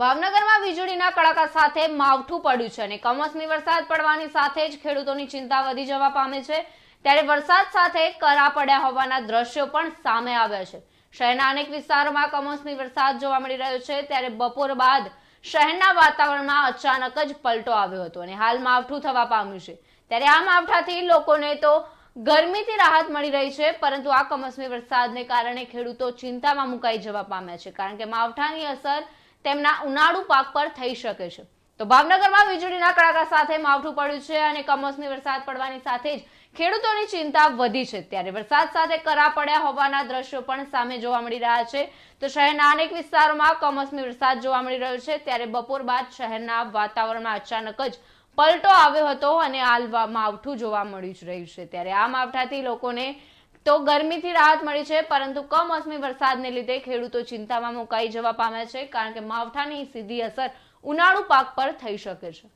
ભાવનગરમાં વીજળીના કડાકા સાથે માવઠું પડ્યું છે અને કમોસમી વરસાદ પડવાની સાથે જ ખેડૂતોની ચિંતા વધી જવા પામે છે. ત્યારે વરસાદ સાથે કરા પડ્યા હોવાના દ્રશ્યો પણ સામે આવ્યા છે. શહેરના અનેક વિસ્તારોમાં કમોસમી વરસાદ જોવા મળી રહ્યો છે. ત્યારે બપોર બાદ શહેરના વાતાવરણમાં અચાનક જ પલટો આવ્યો હતો અને હાલ માવઠું થવા પામ્યું છે. ત્યારે આ માવઠાથી લોકોને તો ગરમીથી રાહત મળી રહી છે, પરંતુ આ કમોસમી વરસાદને કારણે ખેડૂતો ચિંતામાં મુકાઈ જવા પામ્યા છે, કારણ કે માવઠાની અસર તેમના ઉનાળુ પાક પર થઈ શકે છે. તો ભાવનગરમાં વીજળીના કડાકા સાથે માવઠું પડ્યું છે અને કમોસમી વરસાદ પડવાની સાથે જ ખેડૂતોની ચિંતા વધી છે. ત્યારે વરસાદ સાથે કરા પડ્યા હોવાના દ્રશ્યો પણ સામે જોવા મળી રહ્યા છે. તો શહેરના અનેક વિસ્તારોમાં કમોસમી વરસાદ જોવા મળી રહ્યો છે. ત્યારે બપોર બાદ શહેરના વાતાવરણમાં અચાનક જ પલટો આવ્યો હતો અને હાલ માવઠું જોવા મળી જ રહ્યું છે. ત્યારે આ માવઠાથી લોકોને તો ગરમીથી રાહત મળી છે, પરંતુ કમોસમી વરસાદને લીધે ખેડૂતો ચિંતામાં મુકાઈ જવા પામ્યા છે, કારણ કે માવઠાની સીધી અસર ઉનાળુ પાક પર થઈ શકે છે.